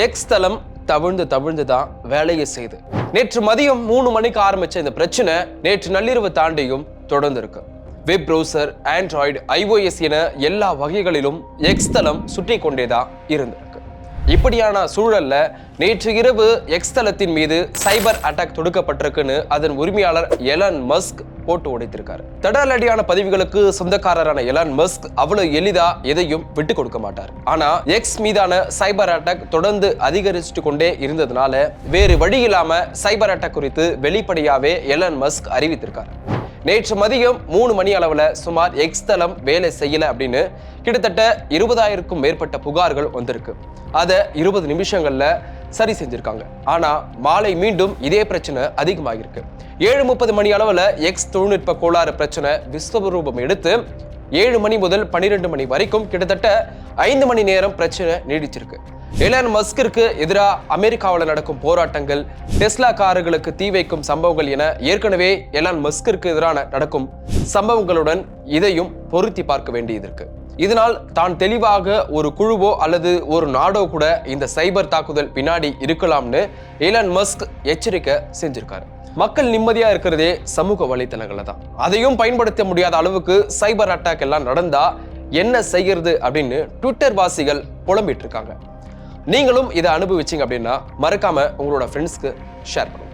X தளம் தவிழ்ந்து தவிழ்ந்து தான் வேலையை செய்து. நேற்று மதியம் மூணு மணிக்கு ஆரம்பிச்ச இந்த பிரச்சனை நேற்று நள்ளிரவு தாண்டியும் தொடர்ந்து இருக்கு வெப் ப்ரௌசர் ஆண்ட்ராய்டு ஐஓஎஸ் என எல்லா வகைகளிலும் எக்ஸ் தளம் சுற்றி கொண்டேதான் இருந்திருக்கு. இப்படியான சூழல்ல நேற்று இரவு எக்ஸ் தளத்தின் மீது சைபர் அட்டாக் தொடுக்கப்பட்டிருக்குன்னு அதன் உரிமையாளர் எலன் மஸ்க் போட்டு உடைத்திருக்காரு. தடாலடியான பதிவுகளுக்கு சொந்தக்காரரான எலான் மஸ்க் அவ்வளவு எளிதா எதையும் விட்டு கொடுக்க மாட்டார். ஆனா எக்ஸ் மீதான சைபர் அட்டாக் தொடர்ந்து அதிகரிச்சுட்டு கொண்டே இருந்ததுனால வேறு வழி இல்லாம சைபர் அட்டாக் குறித்து வெளிப்படையாவே எலன் மஸ்க் அறிவித்திருக்கார். நேற்று மதியம் மூணு மணி அளவில் சுமார் எக்ஸ் தளம் வேலை செய்யலை அப்படின்னு கிட்டத்தட்ட இருபதாயிரக்கும் மேற்பட்ட புகார்கள் வந்திருக்கு. அதை இருபது நிமிஷங்களில் சரி செஞ்சிருக்காங்க. ஆனா மாலை மீண்டும் இதே பிரச்சனை அதிகமாகிருக்கு ஏழு முப்பது மணி அளவில் எக்ஸ் தொழில்நுட்ப கோளாறு பிரச்சனை விஸ்வரூபம் எடுத்து ஏழு மணி முதல் பன்னிரெண்டு மணி வரைக்கும் கிட்டத்தட்ட ஐந்து மணி நேரம் பிரச்சனை நீடிச்சிருக்கு. எலான் மஸ்கிற்கு எதிராக அமெரிக்காவில் நடக்கும் போராட்டங்கள் டெஸ்லா கார்களுக்கு தீ வைக்கும் சம்பவங்கள் என ஏற்கனவே எலான் மஸ்கிற்கு எதிரான நடக்கும் சம்பவங்களுடன் இதையும் பொருத்தி பார்க்க வேண்டியது இருக்கு. இதனால் தான் தெளிவாக ஒரு குழுவோ அல்லது ஒரு நாடோ கூட இந்த சைபர் தாக்குதல் பின்னாடி இருக்கலாம்னு எலான் மஸ்க் எச்சரிக்கை செஞ்சிருக்காரு. மக்கள் நிம்மதியா இருக்கிறதே சமூக வலைத்தளங்களை தான். அதையும் பயன்படுத்த முடியாத அளவுக்கு சைபர் அட்டாக் எல்லாம் நடந்தா என்ன செய்யறது அப்படின்னு ட்விட்டர் வாசிகள் புலம்பிட்டு இருக்காங்க. நீங்களும் இதை அனுபவிச்சீங்க அப்படின்னா மறக்காம உங்களோட ஃப்ரெண்ட்ஸ்க்கு ஷேர் பண்ணுங்க.